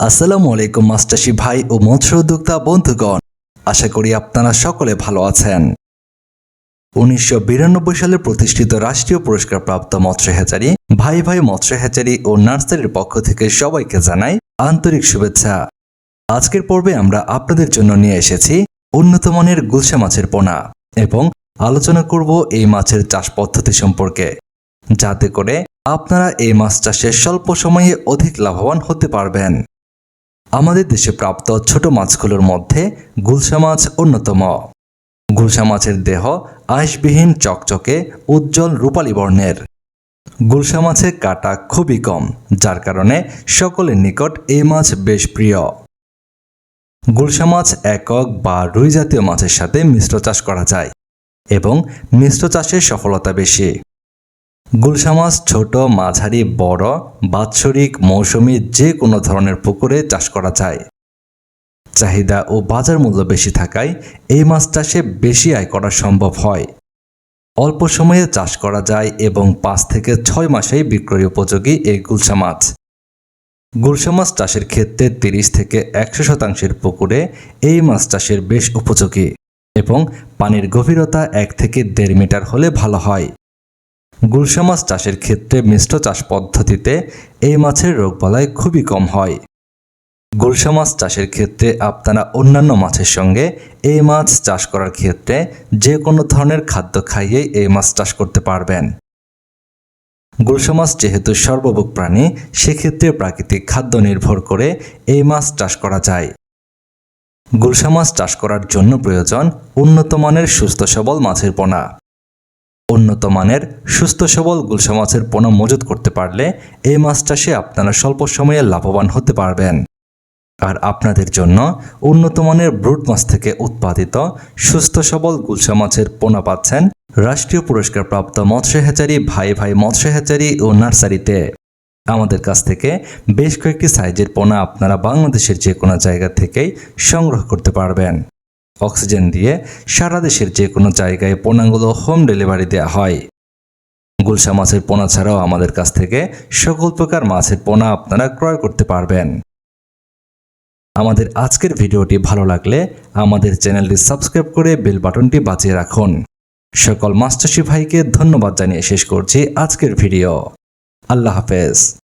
আসসালামু আলাইকুম মাস্টারশি ভাই ও মৎস্য উদ্যোক্তা বন্ধুগণ। আশা করি আপনারা সকলে ভালো আছেন। উনিশশো বিরানব্বই সালে প্রতিষ্ঠিত রাষ্ট্রীয় পুরস্কার প্রাপ্ত মৎস্য হ্যাচারি, ভাই ভাই মৎস্য হ্যাচারি ও নার্সারির পক্ষ থেকে সবাইকে জানাই আন্তরিক শুভেচ্ছা। আজকের পর্বে আমরা আপনাদের জন্য নিয়ে এসেছি উন্নত মানের মাছের পোনা এবং আলোচনা করব এই মাছের চাষ পদ্ধতি সম্পর্কে। যাতে করে আপনারা এই মাছ চাষে স্বল্প সময়ে অধিক লাভবান হতে পারবেন। আমাদের দেশে প্রাপ্ত ছোট মাছগুলোর মধ্যে গুলশা মাছ অন্যতম। গুলশা মাছের দেহ আঁশবিহীন চকচকে, উজ্জ্বল রূপালী বর্ণের। গুলশা মাছের কাটা খুবই কম, যার কারণে সকলের নিকট এই মাছ বেশ প্রিয়। গুলশা মাছ একক বা রুই জাতীয় মাছের সাথে মিশ্র চাষ করা যায় এবং মিশ্র চাষের সফলতা বেশি। গুলশা মাছ ছোট, মাঝারি, বড়, বাৎসরিক মৌসুমি যে কোনো ধরনের পুকুরে চাষ করা যায়। চাহিদা ও বাজার মূল্য বেশি থাকায় এই মাছ চাষে বেশি আয় করা সম্ভব হয়। অল্প সময়ে চাষ করা যায় এবং পাঁচ থেকে ছয় মাসেই বিক্রয় উপযোগী এই গুলশা মাছ গুলশা মাছ চাষের ক্ষেত্রে তিরিশ থেকে একশো শতাংশের পুকুরে এই মাছ চাষের বেশ উপযোগী এবং পানির গভীরতা এক থেকে দেড় মিটার হলে ভালো হয়। গুলশা মাছ চাষের ক্ষেত্রে মিশ্র চাষ পদ্ধতিতে এই মাছের রোগবালাই খুবই কম হয়। গুলশা মাছ চাষের ক্ষেত্রে আপনারা অন্যান্য মাছের সঙ্গে এই মাছ চাষ করার ক্ষেত্রে যে কোনো ধরনের খাদ্য খাইয়েই এই মাছ চাষ করতে পারবেন। গুলশা মাছ যেহেতু সর্বভোগ প্রাণী, সেক্ষেত্রে প্রাকৃতিক খাদ্য নির্ভর করে এই মাছ চাষ করা যায়। গুলশা মাছ চাষ করার জন্য প্রয়োজন উন্নত মানের সুস্থ সবল মাছের পোনা। উন্নত মানের, সুস্থ সবল গুলশা মাছের পোনা মজুত করতে পারলে এই মাছ চাষে আপনারা স্বল্প সময়ে লাভবান হতে পারবেন। আর আপনাদের জন্য উন্নত মানের ব্রুট মাছ থেকে উৎপাদিত সুস্থ সবল গুলশা মাছের পোনা পাচ্ছেন রাষ্ট্রীয় পুরস্কার প্রাপ্ত মৎস্য হ্যাচারি ভাই ভাই মৎস্য হ্যাচারি ও নার্সারিতে। আমাদের কাছ থেকে বেশ কয়েকটি সাইজের পোনা আপনারা বাংলাদেশের যে কোনো জায়গা থেকেই সংগ্রহ করতে পারবেন। অক্সিজেন দিয়ে সারা দেশের যে কোনো জায়গায় পোনাগুলো হোম ডেলিভারি দেওয়া হয়। গুলশা মাছের পোনা ছাড়াও আমাদের কাছ থেকে সকল প্রকার মাছের পোনা আপনারা ক্রয় করতে পারবেন। আমাদের আজকের ভিডিওটি ভালো লাগলে আমাদের চ্যানেলটি সাবস্ক্রাইব করে বেল বাটনটি বাজিয়ে রাখুন। সকল মাস্টারশি ভাইকে ধন্যবাদ জানিয়ে শেষ করছি আজকের ভিডিও। আল্লাহ হাফেজ।